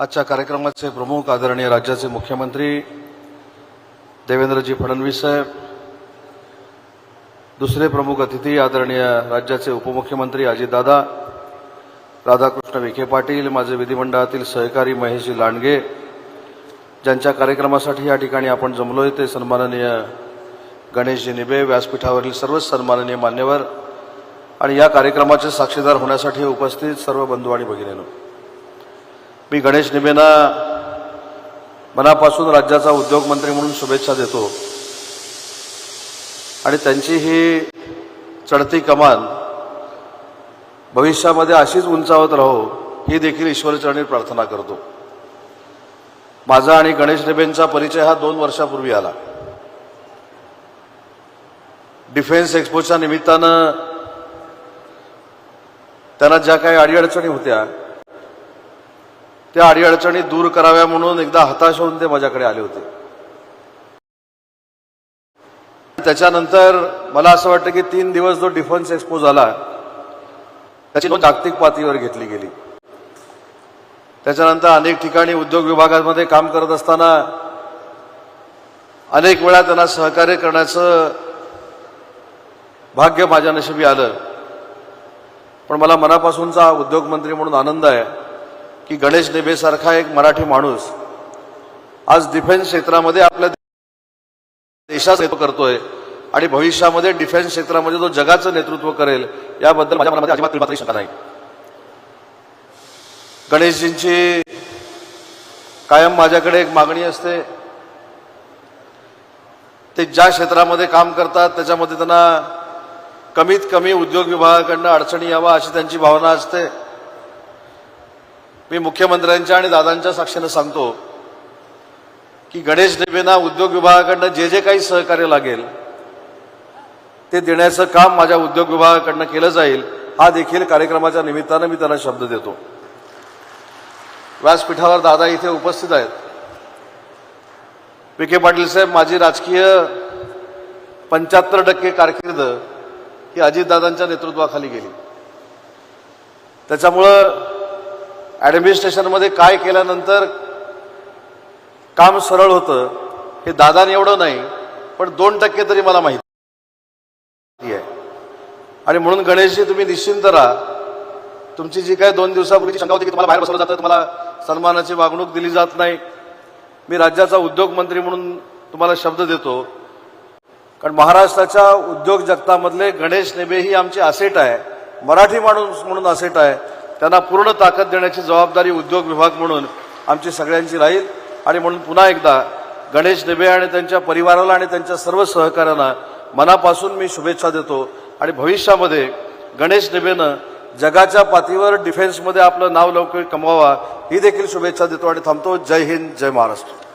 आजच्या कार्यक्रमाचे प्रमुख आदरणीय राज्याचे मुख्यमंत्री देवेंद्रजी फडणवीस साहेब दुसरे प्रमुख अतिथी आदरणीय राज्याचे उपमुख्यमंत्री अजितदादा राधाकृष्ण विखे पाटील माझे विधिमंडळातील सहकारी महेशजी लांडगे ज्यांच्या कार्यक्रमासाठी या ठिकाणी आपण जमलोय ते सन्माननीय गणेशजी निबे व्यासपीठावरील सर्वच सन्माननीय मान्यवर आणि या कार्यक्रमाचे साक्षीदार होण्यासाठी उपस्थित सर्व बंधू आणि भगिनींनो. मी गणेश निबेंना मनापासून राज्याचा उद्योगमंत्री म्हणून शुभेच्छा देतो. आणि त्यांची ही चढती कमान भविष्यामध्ये अशीच उंचावत राहो ही देखील ईश्वरचरणी प्रार्थना करतो. माझा आणि गणेश निबेंचा परिचय हा दोन वर्षापूर्वी आला. डिफेन्स एक्सपोच्या निमित्तानं त्यांना ज्या काही अडीअडचणी होत्या त्या अडीअडचणी दूर कराव्या म्हणून एकदा हताश होऊन ते माझ्याकडे आले होते. त्याच्यानंतर मला असं वाटतं की तीन दिवस जो डिफेन्स एक्सपो झाला त्याची नोंद जागतिक पातळीवर घेतली गेली. त्याच्यानंतर अनेक ठिकाणी उद्योग विभागामध्ये काम करत असताना अनेक वेळा त्यांना सहकार्य करण्याचं भाग्य माझ्या नशिबी आलं. पण मला मनापासूनचा उद्योगमंत्री म्हणून आनंद आहे. की गणेश नेबेसारखा एक मराठी माणूस आज डिफेन्स क्षेत्रामध्ये आपल्या देशाचं नेतृत्व करतोय आणि भविष्यामध्ये डिफेन्स क्षेत्रामध्ये तो जगाचं नेतृत्व करेल याबद्दल माझ्या मनामध्ये अजिबात मात्र शंका नाही. गणेशजींची कायम माझ्याकडे एक मागणी असते. ते ज्या क्षेत्रामध्ये काम करतात त्याच्यामध्ये त्यांना कमीत कमी उद्योग विभागाकडनं अडचणी यावा अशी त्यांची भावना असते. मी मुख्यमंत्र्यांच्या आणि दादांच्या साक्षीनं सांगतो की गणेश देवेंना उद्योग विभागाकडनं जे जे काही सहकार्य लागेल ते देण्याचं काम माझ्या उद्योग विभागाकडनं केलं जाईल हा देखील कार्यक्रमाच्या निमित्तानं मी त्यांना शब्द देतो. व्यासपीठावर दादा इथे उपस्थित आहेत. विखे पाटील साहेब माझी राजकीय पंच्याहत्तर टक्के कारकीर्द ही अजितदादांच्या नेतृत्वाखाली गेली. त्याच्यामुळं ॲडमिनिस्ट्रेशनमध्ये काय केल्यानंतर काम सरळ होतं हे दादाने एवढं नाही पण दोन टक्के तरी मला माहिती आहे. आणि म्हणून गणेशजी तुम्ही निश्चिंत राहा. तुमची जी काय दोन दिवसापूर्वीची शंका होती की तुम्हाला बाहेर बसवलं जातं तुम्हाला सन्मानाची वागणूक दिली जात नाही. मी राज्याचा उद्योग मंत्री म्हणून तुम्हाला शब्द देतो. कारण महाराष्ट्राच्या उद्योग जगतामधले गणेश नेबे ही आमची असेट आहे. मराठी माणूस म्हणून असेट आहे. त्यांना पूर्ण ताकद देण्याची जबाबदारी उद्योग विभाग म्हणून आमची सगळ्यांची राहील. आणि म्हणून पुन्हा एकदा गणेश नेबे आणि त्यांच्या परिवाराला आणि त्यांच्या सर्व सहकाऱ्यांना मनापासून मी शुभेच्छा देतो. आणि भविष्यामध्ये गणेश नेबेनं जगाच्या पातळीवर डिफेन्समध्ये आपलं नाव लवकर कमवावा ही देखील शुभेच्छा देतो आणि थांबतो. जय हिंद जय महाराष्ट्र.